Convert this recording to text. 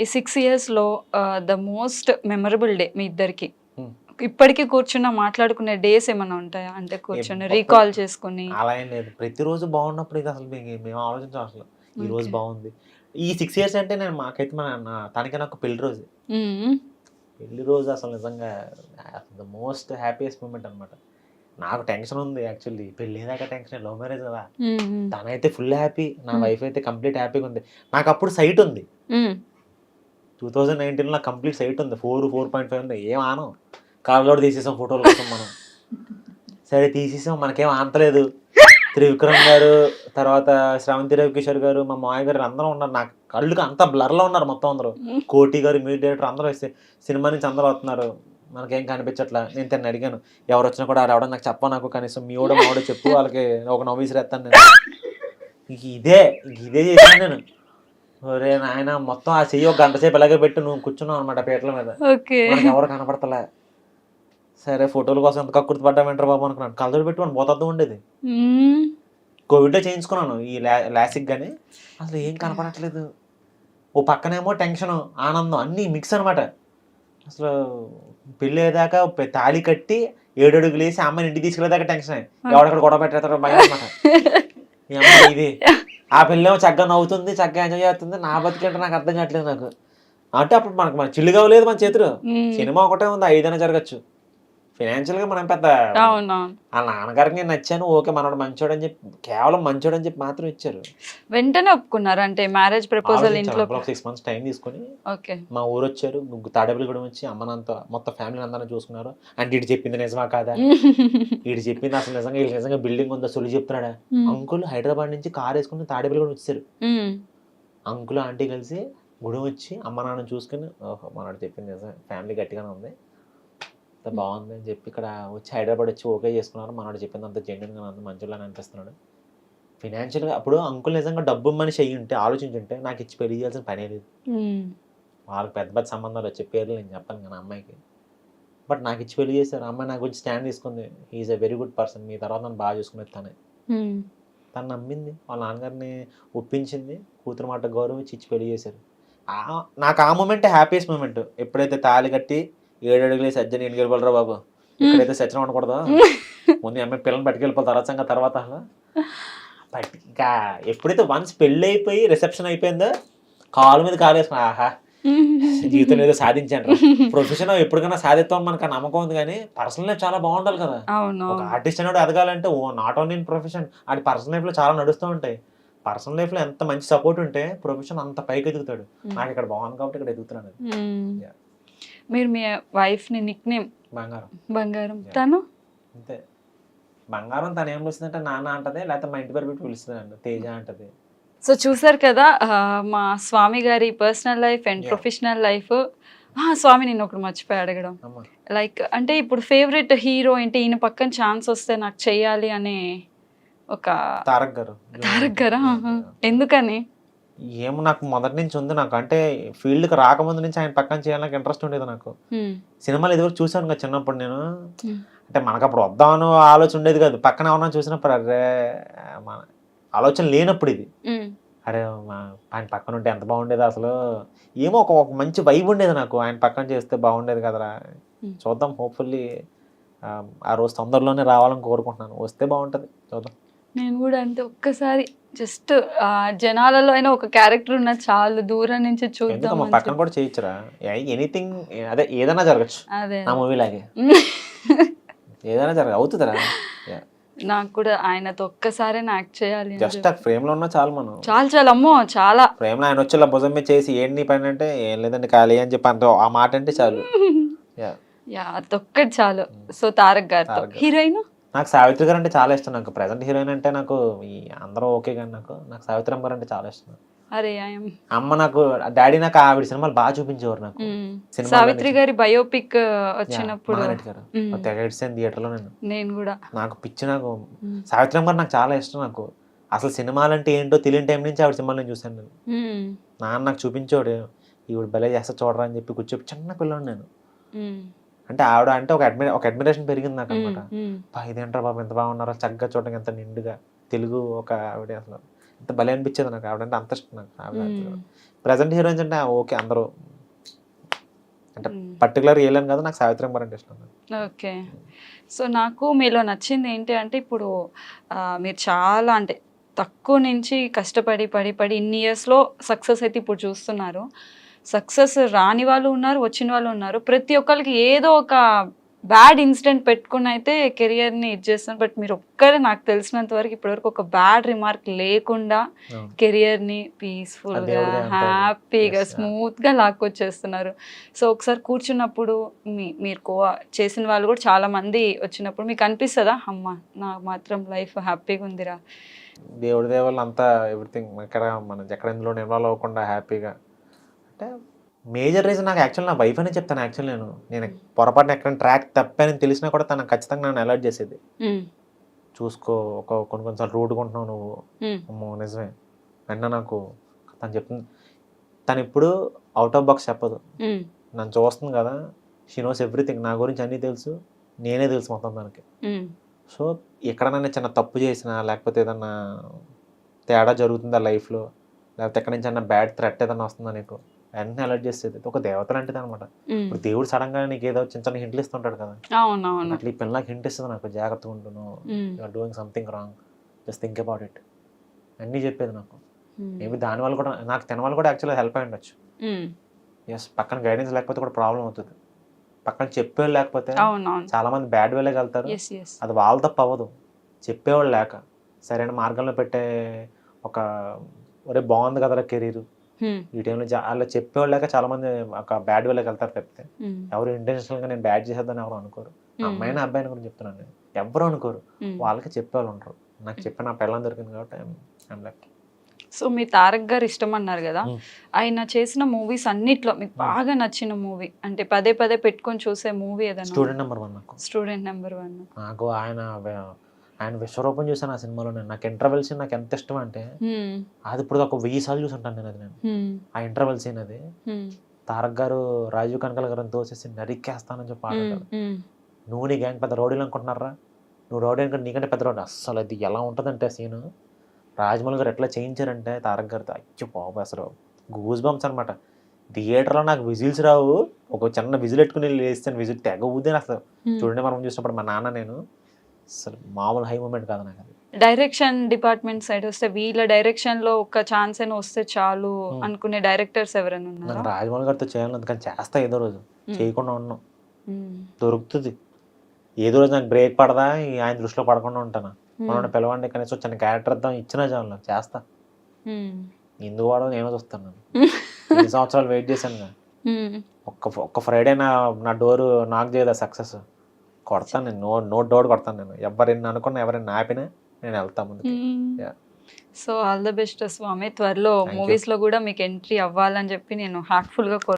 ఈ సిక్స్ ఇయర్స్లో the most memorable day మీ ఇద్దరికి. Hmm. ఇప్పటికీ కూర్చున్న మాట్లాడుకునే డేస్ ఏమైనా ఉంటాయా? అంటే కూర్చొని రీకాల్ చేసుకుని. అలా ఏం లేదు. ప్రతిరోజు బాగున్నప్పుడు ఇది అసలు మేము మేము ఆలోచించాం అసలు. ఈ రోజు. బాగుంది. ఈ సిక్స్ ఇయర్స్ అంటే నేను మాకైతే మన తనకి నాకు పెళ్ళి రోజు. మ్మ్. పెళ్ళి రోజు అసలు నిజంగా ద మోస్ట్ హ్యాపీయెస్ట్ మూమెంట్ అనమాట నాకు టెన్షన్ ఉంది యాక్చువల్లీ పెళ్ళి దాకా టెన్షన్ లవ్ మ్యారేజ్ కదా. మ్మ్. తనైతే ఫుల్ హ్యాపీ నా Hmm. వైఫ్ అయితే కంప్లీట్ హ్యాపీగా ఉంది. నాకు అప్పుడు సైట్ ఉంది. టూ థౌజండ్ నైన్టీన్లో కంప్లీట్ సైట్ ఉంది. ఫోర్ ఫోర్ పాయింట్ ఫైవ్ ఉంది. ఏం ఆనం? కాళ్ళలో తీసేసాం ఫోటోలు కోసం మనం. సరే తీసేసాం. మనకేం ఆనలేదు త్రివిక్రమ్ గారు తర్వాత శ్రావంతి రవికిషోర్ గారు మా మాయ గారు అందరూ ఉన్నారు. నాకు కళ్ళుకి అంత బ్లర్లో ఉన్నారు మొత్తం అందరూ. కోటి గారు మ్యూజిక్ డైరెక్టర్ అందరూ వస్తే సినిమా నుంచి అందరూ వస్తున్నారు. మనకేం కనిపించట్లా? నేను తను అడిగాను. ఎవరు వచ్చినా కూడా రావడం నాకు చెప్ప నాకు? కనీసం మీ కూడా మావిడ చెప్పు. వాళ్ళకి ఒక నవ్వు ఎత్తాను నేను. ఇదే ఇదే చేశాను నేను. ఒరే నాయన మొత్తం ఆ చెయ్యి ఒక గంట సేపు ఇలాగే పెట్టి నువ్వు కూర్చున్నావు అనమాట పీటల మీద. ఓకే. మనకి ఎవరు కనపడతలే. సరే ఫోటోల కోసం ఎంత కక్కుర్తి పడ్డా వెంటరా బాబు అనుకున్నాను. కలదోడు పెట్టి మనం పోతద్దు ఉండేది. కోవిడ్లో చేయించుకున్నాను ఈ లాసిక్ కానీ అసలు ఏం కనపడట్లేదు. ఓ పక్కనేమో టెన్షన్ ఆనందం అన్నీ మిక్స్ అనమాట అసలు పెళ్ళి అయ్యేదాకా తాళి కట్టి ఏడు అడుగులు వేసి అమ్మాయిని ఇంటికి తీసుకెళ్ళేదాకా టెన్షన్. ఎవడక్కడ గొడవ పెట్టేస్తారో భయం అనమాట ఇది. ఆ పిల్లేమో చక్కగా నవ్వుతుంది చక్కగా ఎంజాయ్ చేస్తుంది. నా బతికేంటో నాకు అర్థం కావట్లేదు నాకు. అంటే అప్పుడు మనకు మన చిల్లు కావలేదు మన చేతులు. సినిమా ఒకటే ఉంది ఐదైనా జరగచ్చు. ఫినాన్షియల్గా మనం పెద్ద ఆ నాన్నగారికి నేను నచ్చాను ఓకే మనోడు మంచోడు అని చెప్పి కేవలం మంచోడు అని చెప్పి మాత్రం ఇచ్చారు. వెంటనే ఒప్పుకున్నారు. అంటే మ్యారేజ్ ప్రపోజల్ ఇంట్లో సిక్స్ మంత్స్ టైం తీసుకొని ఓకే. మా ఊరు వచ్చారు తాడేపల్లిగూడెం వచ్చి అమ్మనంతా మొత్తం ఫ్యామిలీ అందరిని చూసుకున్నారు. అంటే ఇటు చెప్పింది నిజమా కాదా? ఇటు చెప్పింది అసలు నిజంగా వీళ్ళు నిజంగా బిల్డింగ్ ఉందా సొలి చెప్తున్నాడా? అంకుల్ హైదరాబాద్ నుంచి కార్ వేసుకుని తాడేపల్లిగూడెం వచ్చారు. అంకుల్ ఆంటీ కలిసి గుడి వచ్చి అమ్మ నాన్న చూసుకుని మనోడు చెప్పింది నిజం ఫ్యామిలీ గట్టిగానే ఉంది. అంత బాగుంది అని చెప్పి ఇక్కడ వచ్చి హైదరాబాద్ వచ్చి ఓకే చేసుకున్నారు. మనోడు చెప్పింది అంత జెన్యున్గా అంత మంచిగా అనిపిస్తున్నాడు. ఫినాన్షియల్గా అప్పుడు అంకుల్ నిజంగా డబ్బు మనిషి అయ్యి ఉంటే ఆలోచించుంటే నాకు ఇచ్చి పెళ్ళి చేయాల్సిన పనే లేదు. వాళ్ళకి పెద్ద పెద్ద సంబంధాలు వచ్చే పేర్లు నేను చెప్పాను కానీ అమ్మాయికి. బట్ నాకు ఇచ్చి పెళ్ళి చేశారు. అమ్మాయి నాకు వచ్చి స్టాండ్ తీసుకుంది. Is a very good person మీ తర్వాత నన్ను బాగా చూసుకునేది తనే. తను నమ్మింది. వాళ్ళ నాన్నగారిని ఒప్పించింది. కూతురు మాట గౌరవించి ఇచ్చి పెళ్ళి చేశారు. నాకు ఆ మూమెంట్ హ్యాపీయెస్ట్ మూమెంట్ ఎప్పుడైతే తాళి కట్టి ఏడు అడుగులే సజ్జని ఎన్ని గెలపలరా బాబు? ఎక్కడైతే సజ్జన ఉండకూడదు? ముందు అమ్మాయి పిల్లల్ని పట్టుకెళ్ళిపోతారు తర్వాత తర్వాత. ఇంకా ఎప్పుడైతే వన్స్ పెళ్ళి అయిపోయి రిసెప్షన్ అయిపోయిందో కాలు మీద కాలు వేసుకున్నా ఆహా జీవితంలో ఏదో సాధించాను ప్రొఫెషన్ ఎప్పటికైనా సాధిస్తాం మనకు నమ్మకం ఉంది కానీ పర్సనల్ లైఫ్ చాలా బాగుండాలి కదా. ఒక ఆర్టిస్ట్ అనేవాడు ఎదగాలంటే ఓ నాట్ ఓన్లీ ఇన్ ప్రొఫెషన్ అది పర్సనల్ లైఫ్లో చాలా నడుస్తూ ఉంటాయి. పర్సనల్ లైఫ్లో ఎంత మంచి సపోర్ట్ ఉంటే ప్రొఫెషన్ అంత పైకి ఎదుగుతాడు నాకు ఇక్కడ బాగుంది కాబట్టి ఇక్కడ ఎదుగుతున్నాను. మీరు మీ వైఫ్ని నిక్ నేమ్ బంగారం. బంగారం. తను? అంతే. బంగారం తను ఏం పిలుస్తుందంటే నాన్న అంటది లేకపోతే మా ఇంటి పేరు పెట్టి పిలుస్తుంది తేజ అంటది. సో చూసారు కదా మా స్వామి గారి personal life and. Professional life Swami నేను ఒకటి మర్చిపోయి అడగడం. లైక్ అంటే ఇప్పుడు ఫేవరెట్ హీరో ఏంటి? ఈయన పక్కన ఛాన్స్ వస్తే నాకు చెయ్యాలి అనే ఒక తారక్ గారు. తారక్ గారా. ఎందుకని? ఏమో నాకు మొదటి నుంచి ఉంది. నాకు అంటే ఫీల్డ్కి రాకముందు నుంచి ఆయన పక్కన చేయాలని నాకు ఇంట్రెస్ట్ ఉండేది నాకు. సినిమాలు ఎదురు చూసాను కదా చిన్నప్పుడు నేను. అంటే మనకు అప్పుడు వద్దామని ఆలోచన ఉండేది కాదు. పక్కన ఏమన్నా చూసినప్పుడు అరే మన ఆలోచన లేనప్పుడు ఇది. అరే మా ఆయన పక్కన ఉంటే ఎంత బాగుండేది అసలు. ఏమో ఒక మంచి వైబ్ ఉండేది నాకు. ఆయన పక్కన చేస్తే బాగుండేది కదరా. చూద్దాం. హోప్ఫుల్లీ ఆ రోజు తొందరలోనే రావాలని కోరుకుంటున్నాను. వస్తే బాగుంటది. చూద్దాం. నేను కూడా అంతే. ఒక్కసారి జస్ట్ జనాలలో అయినా ఒక క్యారెక్టర్ ఉన్న చాలు దూరం నుంచి చూద్దాం పక్కన కూడా చేయొచ్చురా ఎనీథింగ్ అదే ఏదైనా జరగచ్చు. అదే. నా మూవీ లాగే. ఏదైనా జరగ అవుతుందిరా. నాకు కూడా ఆయనతో ఒక్కసారి యాక్ట్ చేయాలి జస్ట్. ఆ ఫ్రేమ్లో ఉన్నా చాలు మనం. చాలా చాలా అమ్మో చాలా. ఫ్రేమ్లో ఆయన వచ్చి భుజం మీద చేసి ఏంటి నీ పని అంటే ఏం లేదండి ఖాళీ అని చెప్పి అంత ఆ మాట అంటే చాలు. యా. అదొక్కటి చాలు. సో తారక్ గారితో. తారక్ గారు. హీరోయిన్ నాకు సావిత్రి గారు అంటే చాలా ఇష్టం. నాకు ప్రజెంట్ హీరోయిన్ అంటే నాకు ఈ అందరూ ఓకే కానీ నాకు నాకు సావిత్రమ్మ గారు అంటే చాలా ఇష్టం. అరే అమ్మ నాకు డాడీ నాకు ఆవిడ సినిమాలు బాగా చూపించేవారు నాకు. సావిత్రి. గారి బయోపిక్ Yeah, వచ్చినప్పుడు. ఎడిసాను థియేటర్లో నేను. నేను కూడా. నాకు పిచ్చి నాకు మ్మ్. సావిత్రమ్మ గారు నాకు చాలా ఇష్టం నాకు. అసలు సినిమాలు అంటే ఏంటో తెలియని టైం నుంచి ఆవిడ సినిమాలు నేను చూశాను నేను. నాన్న నాకు చూపించాడు ఈవిడ భలే చేస్తా చూడరా అని చెప్పి కూర్చోపి చిన్న పిల్లని నేను. అంటే ఆవిడ అంటే ఒక అడ్మి ఒక అడ్మిరేషన్ పెరిగింది నాకు అనమాట. ఇదేంట్రా బాబు ఎంత బాగున్నారో చక్కగా చూడడానికి ఎంత నిండుగా తెలుగు ఒక ఆవిడ అసలు ఎంత భలే అనిపించేది నాకు ఆవిడ అంటే అంత ఇష్టం నాకు ఆవిడ. ప్రజెంట్ హీరోయిన్స్ అంటే ఓకే అందరూ. అంటే. పర్టికులర్ ఏలేను కదా నాకు సావిత్రి గారు అంటే ఇష్టం ఓకే. సో నాకు మీలో నచ్చింది ఏంటి అంటే ఇప్పుడు మీరు చాలా అంటే తక్కువ నుంచి కష్టపడి పడి పడి ఇన్ని ఇయర్స్లో సక్సెస్ అయితే ఇప్పుడు చూస్తున్నారు. సక్సెస్ రాని వాళ్ళు ఉన్నారు వచ్చిన వాళ్ళు ఉన్నారు. ప్రతి ఒక్కరికి ఏదో ఒక బ్యాడ్ ఇన్సిడెంట్ పెట్టుకుని అయితే కెరియర్ని ఇది చేస్తున్నారు బట్ మీరు ఒక్కరే నాకు తెలిసినంత వరకు ఇప్పటివరకు ఒక బ్యాడ్ రిమార్క్ లేకుండా కెరియర్ని పీస్ఫుల్గా. హ్యాపీగా. స్మూత్గా లాక్కొచ్చేస్తున్నారు. సో ఒకసారి కూర్చున్నప్పుడు మీ మీరు కో చేసిన వాళ్ళు కూడా చాలా మంది వచ్చినప్పుడు మీకు అనిపిస్తుందా? అమ్మ నాకు మాత్రం లైఫ్ హ్యాపీగా ఉందిరా. దేవుడి దేవాళ్ళు అంతా ఎవ్రీథింగ్ ఇక్కడ మనం ఎక్కడ ఇందులో ఇన్వాల్వ్ అవ్వకుండా హ్యాపీగా అంటే మేజర్ రీజన్ నాకు యాక్చువల్ నా వైఫ్ అనే చెప్తాను యాక్చువల్ నేను. నేను పొరపాటున ఎక్కడ ట్రాక్ తప్పానని తెలిసినా కూడా తనకు ఖచ్చితంగా నన్ను అలర్ట్ చేసేది. చూసుకో ఒక కొన్ని కొన్నిసార్లు రోడ్డు కొంటున్నావు నువ్వు. అమ్మో నిజమే. వెన్న నాకు తను చెప్తుంది. తను ఇప్పుడు అవుట్ ఆఫ్ బాక్స్ చెప్పదు. నన్ను చూస్తుంది కదా. షీ నోస్ ఎవ్రీథింగ్ నా గురించి అన్నీ తెలుసు. నేనే తెలుసు మొత్తం ఉమ్, సో ఎక్కడైనా చిన్న తప్పు చేసినా లేకపోతే ఏదన్నా తేడా జరుగుతుందా లైఫ్లో? లేకపోతే ఎక్కడి నుంచి అన్న బ్యాడ్ థ్రెట్ ఏదన్నా వస్తుందా నీకు? వెంటనే అలర్ట్ చేసేది. ఒక దేవత లాంటిది అనమాట. ఇప్పుడు దేవుడు సడన్గా నీకు ఏదో చిన్న చిన్న హింట్లు ఇస్తుంటాడు కదా. అట్లా ఈ పిల్లలకి హింట్ ఇస్తుంది నాకు జాగ్రత్తగా ఉంటున్నావు you're doing something wrong just think about it అన్నీ చెప్పేది నాకు. మేబీ దానివల్ల కూడా నాకు తినవాళ్ళు కూడా యాక్చువల్గా హెల్ప్ అయి ఉండొచ్చు. ఎస్ పక్కన గైడెన్స్ లేకపోతే కూడా ప్రాబ్లం అవుతుంది. పక్కన చెప్పేవాళ్ళు లేకపోతే చాలా మంది బ్యాడ్ వేలోకి వెళ్తారు. అది వాళ్ళ తప్పు అవ్వదు. చెప్పేవాళ్ళు లేక. సరైన మార్గంలో పెట్టే ఒక ఒరే బాగుంది కదరా కెరీర్. ఈ టైంలో అలా చెప్పేవాళ్ళు లేక చాలా మంది ఒక బ్యాడ్ వేలోకి వెళ్తారు తప్పితే ఎవరు intentional గా నేను బ్యాడ్ చేసేద్దని ఎవరు అనుకోరు అమ్మాయిని అబ్బాయిని కూడా చెప్తున్నాను నేను ఎవరు అనుకోరు వాళ్ళకి చెప్పేవాళ్ళు ఉంటారు నాకు చెప్పిన నా పిల్లలు దొరికింది కాబట్టి సో మీ తారక్ గారు ఇష్టం అన్నారు కదా. ఆయన చేసిన మూవీస్ అన్నిట్లో మీకు బాగా నచ్చిన మూవీ అంటే పదే పదే పెట్టుకొని చూసే మూవీ ఏదైనా స్టూడెంట్ నెంబర్ వన్ నాకు స్టూడెంట్ నెంబర్ వన్ నాకు ఆయన ఆయన విశ్వరూపం చూసాను ఆ సినిమాలో నేను నాకు ఇంటర్వెల్ సీన్ నాకు ఎంత ఇష్టం అంటే అది ఇప్పుడు ఒక వెయ్యి సార్లు చూసుంటాను నేను అది నేను. ఆ ఇంటర్వెల్ సీన్ అది. తారక్ గారు రాజీవ్ కనకల్ గారు తోసేసి నరికేస్తానని చెప్పి ఆడారు నువ్వు నీ గ్యాంగ్ పెద్ద రౌడీలు అనుకుంటున్నారా? నువ్వు రౌడీ అనుకుంటే నీకంటే పెద్ద రౌడీ. అస్సలు అది ఎలా ఉంటుందంటే సీన్ రాజమౌళి గారు ఎట్లా చేయించారంటే తారక్ గారితో అయ్యో బాబు అసలు గూస్ బంప్స్ అనమాట థియేటర్లో నాకు విజిల్స్ రావు. ఒక చిన్న విజిల్ పెట్టుకుని లేస్తాను విజిల్ తెగ ఊదే అసలు. చూడండి మనం చూసినప్పుడు మా నాన్న నేను. అసలు మామూలు హై మూమెంట్ కాదు నాకు అది డైరెక్షన్ డిపార్ట్మెంట్ సైడ్ వస్తే వీళ్ళ డైరెక్షన్లో ఒక ఛాన్స్ అయినా వస్తే చాలు Hmm. అనుకునే డైరెక్టర్స్ ఎవరైనా నాకు ఉన్నారా రాజమౌళి గారితో చేయాలని ఉంది, కానీ చేస్తా ఏదో రోజు Hmm. చేయకుండా ఉన్నాం Hmm. దొరుకుతుంది ఏదో రోజు నాకు బ్రేక్ పడదా ఈ ఆయన దృష్టిలో పడకుండా ఉంటాను. మనం పిలవండి కనీసం చిన్న క్యారెక్టర్ ఇద్దాం ఇచ్చినా నాకు చేస్తా. ఎందుకు వాడో నేను చూస్తాను నేను. ఎన్ని సంవత్సరాలు వెయిట్ చేశాను. ఒక్క ఒక్క ఫ్రైడే నా నా డోరు నాకు చేయదా సక్సెస్ కొడతాను నేను నో నో డోర్ కొడతాను నేను ఎవరిని అనుకున్నా ఎవరిని ఆపినా నేను ముందుకు Hmm. Yeah. So all the best Swami త్వరలో. మూవీస్లో కూడా మీకు ఎంట్రీ అవ్వాలని చెప్పి నేను హార్ట్ఫుల్గా